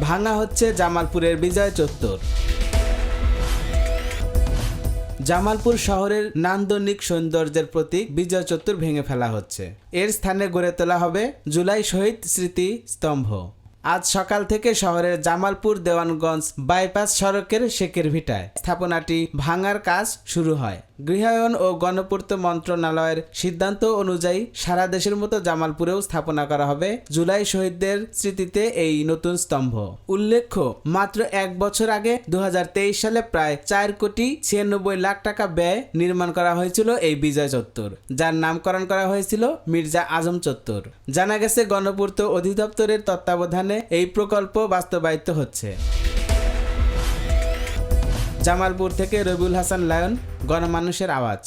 ভাঙা হচ্ছে জামালপুরের বিজয় চত্বর। জামালপুর শহরের নান্দনিক সৌন্দর্যের প্রতীক বিজয় চত্বর ভেঙে ফেলা হচ্ছে। এর স্থানে গড়ে তোলা হবে জুলাই শহীদ স্মৃতি স্তম্ভ। আজ সকাল থেকে শহরের জামালপুর দেওয়ানগঞ্জ বাইপাস সড়কের শেকের ভিটায় স্থাপনাটি ভাঙার কাজ শুরু হয়। গৃহায়ন ও গণপূর্ত মন্ত্রণালয়ের সিদ্ধান্ত অনুযায়ী সারা দেশের মতো জামালপুরেও স্থাপনা করা হবে জুলাই শহীদদের স্মৃতিতে এই নতুন স্তম্ভ। উল্লেখ্য, মাত্র এক বছর আগে দু হাজার তেইশ সালে প্রায় চার কোটি ছিয়ানব্বই লাখ টাকা ব্যয় নির্মাণ করা হয়েছিল এই বিজয় চত্বর, যার নামকরণ করা হয়েছিল মির্জা আজম চত্বর। জানা গেছে, গণপূর্ত অধিদপ্তরের তত্ত্বাবধানে এই প্রকল্প বাস্তবায়িত হচ্ছে। জামালপুর থেকে রবিউল হাসান লায়ন গণমানুষের আওয়াজ।